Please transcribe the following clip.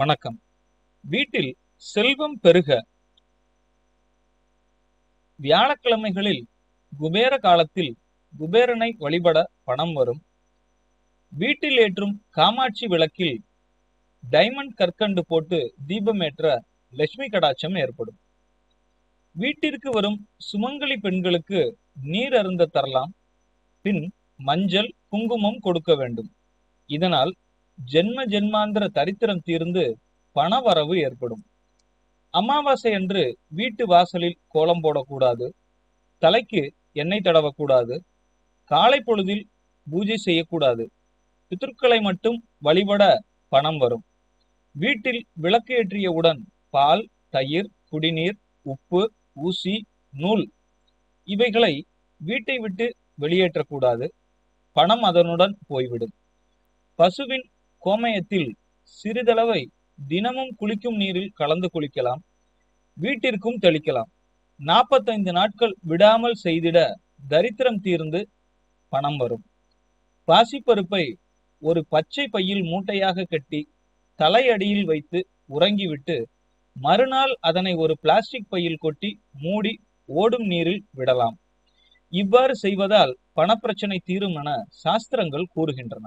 வணக்கம். வீட்டில் செல்வம் பெருக வியாழக்கிழமைகளில் குபேர காலத்தில் குபேரனை வழிபட பணம் வரும். வீட்டில் ஏற்றும் காமாட்சி விளக்கில் டைமண்ட் கற்கண்டு போட்டு தீபமேற்ற லட்சுமி கடாட்சம் ஏற்படும். வீட்டிற்கு வரும் சுமங்கலி பெண்களுக்கு நீர் அருந்த தரலாம். பின் மஞ்சள் குங்குமம் கொடுக்க வேண்டும். இதனால் ஜென்ம ஜென்மாந்திர தரித்திரம் தீர்ந்து பணவரவு ஏற்படும். அமாவாசை அன்று வீட்டு வாசலில் கோலம் போடக்கூடாது. தலைக்கு எண்ணெய் தடவக்கூடாது. காலை பொழுதில் பூஜை செய்யக்கூடாது. பித்ருக்களை மட்டும் வழிபட பணம் வரும். வீட்டில் விளக்கு ஏற்றியவுடன் பால் தயிர் குடிநீர் உப்பு ஊசி நூல் இவைகளை வீட்டை விட்டு வெளியேற்றக்கூடாது. பணம் அதனுடன் போய்விடும். பசுவின் கோமயத்தில் சிறிதளவை தினமும் குளிக்கும் நீரில் கலந்து குளிக்கலாம் வீட்டிற்கும் தெளிக்கலாம். நாற்பத்தைந்து நாட்கள் விடாமல் செய்திட தரித்திரம் தீர்ந்து பணம் வரும். பாசிப்பருப்பை ஒரு பச்சை பையில் மூட்டையாக கட்டி தலையடியில் வைத்து உறங்கிவிட்டு மறுநாள் அதனை ஒரு பிளாஸ்டிக் பையில் கொட்டி மூடி ஓடும் நீரில் விடலாம். இவ்வாறு செய்வதால் பணப்பிரச்சனை தீரும் என சாஸ்திரங்கள் கூறுகின்றன.